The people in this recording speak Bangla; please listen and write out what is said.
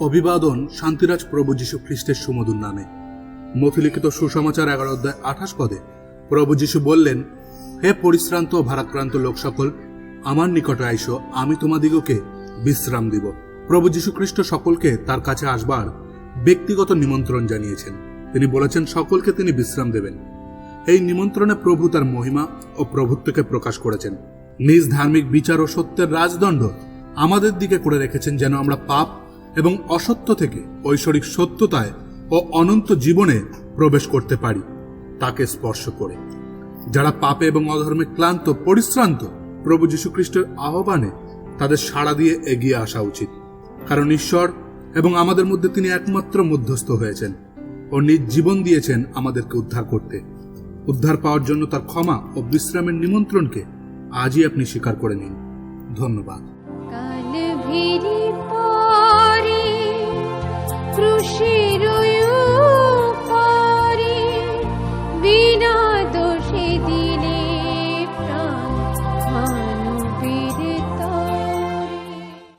অভিবাদন শান্তিরাজ প্রভু যীশু খ্রিস্টের সুমধুর নামে। মথিলিখিত সুসমাচার এগারো অধ্যায় আঠাশ পদে প্রভু যীশু বললেন, হে পরিশ্রান্ত ভারাক্রান্ত লোক সকল আমার নিকটে আইসো, আমি তোমাদিগকে বিশ্রাম দিব। প্রভু যীশু খ্রিস্ট সকলকে তার কাছে আসবার ব্যক্তিগত নিমন্ত্রণ জানিয়েছেন। তিনি বলেছেন, সকলকে তিনি বিশ্রাম দেবেন। এই নিমন্ত্রণে প্রভু তার মহিমা ও প্রভুত্বকে প্রকাশ করেছেন। নিজ ধার্মিক বিচার ও সত্যের রাজদণ্ড আমাদের দিকে করে রেখেছেন যেন আমরা পাপ এবং অসত্য থেকে ঐশ্বরিক সত্যতায় ও অনন্ত জীবনে প্রবেশ করতে পারি, তাকে স্পর্শ করে। যারা পাপে এবং অধর্মে ক্লান্ত, পরিশ্রান্ত, প্রভু যীশুখ্রিস্টের আহ্বানে তাদের সাড়া দিয়ে এগিয়ে আসা উচিত। কারণ ঈশ্বর এবং আমাদের মধ্যে তিনি একমাত্র মধ্যস্থ হয়েছেন ও নিজ জীবন দিয়েছেন আমাদেরকে উদ্ধার করতে। উদ্ধার পাওয়ার জন্য তার ক্ষমা ও বিশ্রামের নিমন্ত্রণকে আজই আপনি স্বীকার করে নিন। ধন্যবাদ।